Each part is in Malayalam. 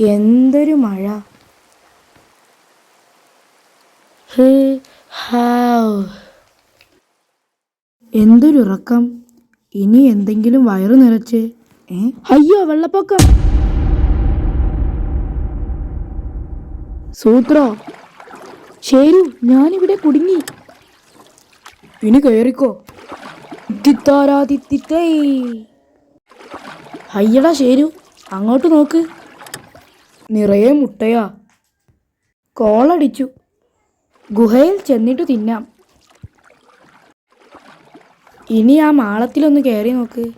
എന്തൊരു മഴ. എന്തൊരുറക്കം. ഇനി എന്തെങ്കിലും വയറു നിറച്ച്. അയ്യോ വെള്ളപ്പൊക്കം. സൂത്രോ. ശരി ഞാനിവിടെ കുടുങ്ങി. ഇനി കയറിക്കോ. തിത്താരാതിത്തിത്തേ അയ്യടാ ശരു. അങ്ങോട്ട് നോക്ക്. നിറയെ മുട്ടയാ. കോളടിച്ചു. ഗുഹയിൽ ചെന്നിട്ട് തിന്നാം. ഇനി ആ മാളത്തിലൊന്ന് കയറി നോക്ക്.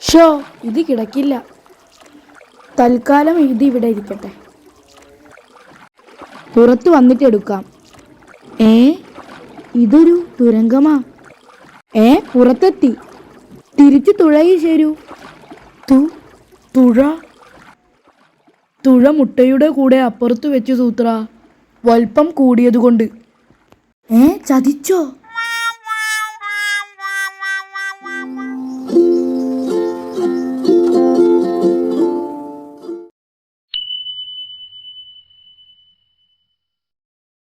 ഷോ ഇത് കിടക്കില്ല. തൽക്കാലം ഇത് ഇവിടെ ഇരിക്കട്ടെ. പുറത്ത് വന്നിട്ട് എടുക്കാം. ഏ? ഇതൊരു തുരങ്കമാ? ഏ പുറത്തെത്തി. തിരിച്ചു തുഴയി ശരു. തു. തുഴ? തുഴ മുട്ടയുടെ കൂടെ അപ്പുറത്ത് വെച്ച് സൂത്ര. വൽപ്പം കൂടിയതുകൊണ്ട്. ഏ ചതിച്ചോ?